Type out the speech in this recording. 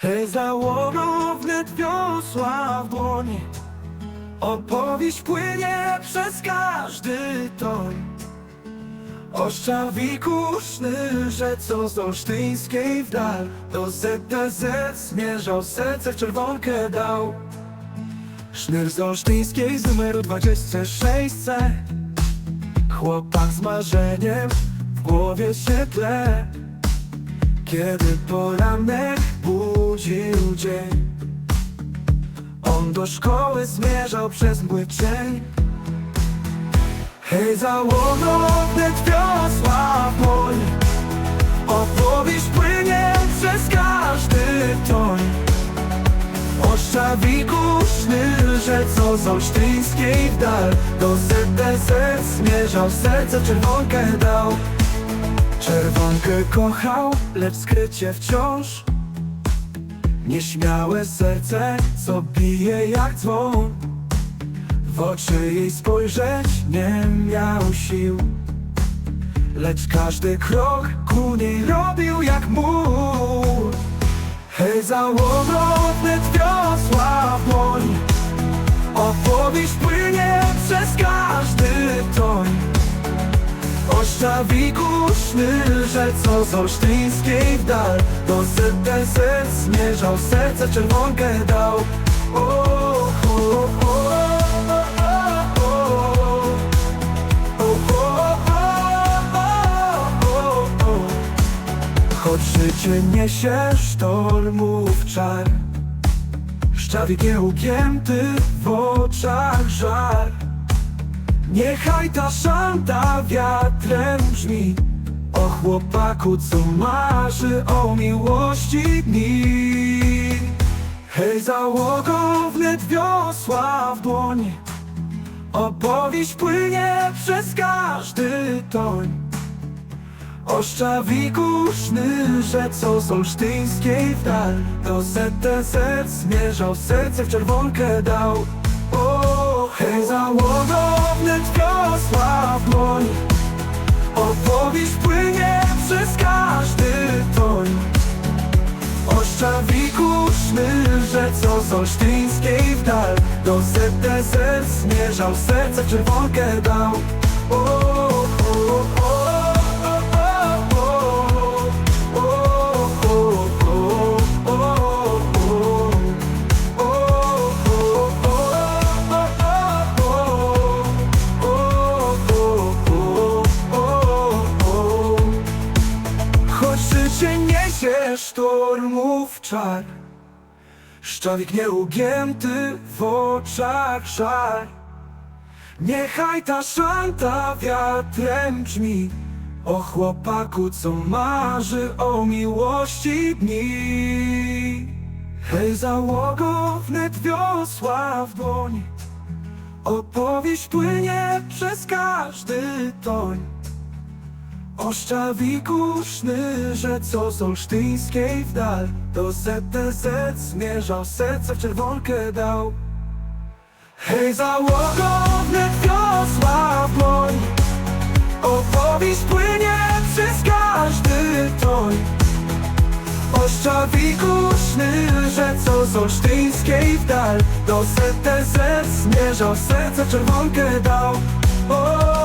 Hej, załogo wnet wiosła w dłoni. Opowieść płynie przez każdy toń. Oszczawiku szny, że co z olsztyńskiej w dal. Do ZDZ zmierzał, serce w czerwonkę dał. Sznur z olsztyńskiej z numeru 26C Chłopak z marzeniem w głowie się tle Kiedy poranek budził dzień On do szkoły zmierzał przez mgły cień. Hej załogo, wnet wiosła w dłoń Opowieść płynie przez każdy toń. Oszczawiku szny, że co z olsztyńskiej w dal. Do ZDZ zmierzał, serce czerwonkę dał. Czerwonkę kochał, lecz skrycie wciąż Nieśmiałe serce, co bije jak dzwon. W oczy jej spojrzeć nie miał sił. Lecz każdy krok ku niej robił jak mur Hej załogo, Oszczawiku szny, że co z olsztyńskiej w dal. Do ZDZ zmierzał, serce czerwonkę dał. O, o, o, o. Choć życie niesie sztormów czar. Szczawik nie ugięty w oczach żar Niechaj ta szanta wiatrem brzmi. O chłopaku, co marzy o miłości dni. Hej załogo, wnet wiosła w dłoń. Opowieść płynie przez każdy toń. Oszczawiku szny, że co z olsztyńskiej w Do ZTZ zmierzał, serce w czerwonkę dał. o, hej załogo, wnet wiosła w dłoń. Opowieść płynie przez każdy toń. Oszczawiku szny, że co z olsztyńskiej w dal. Do ZTZ zmierzał, serce czerwonkę dał sztormów czar. Szczawik nieugięty w oczach żar Niechaj ta szanta wiatrem brzmi. O chłopaku, co marzy o miłości dni. Hej załogo, wnet wiosła w dłoń. Opowieść płynie przez każdy toń Oszczawiku szny, że co z olsztyńskiej w dal Do ZTZ zmierzał, serce w czerwonkę dał. Hej załogo, wnet wiosła w dłoń Opowieść płynie przez każdy toń. Oszczawiku szny, że co z olsztyńskiej w dal Do ZTZ zmierzał, serce w czerwonkę dał. O,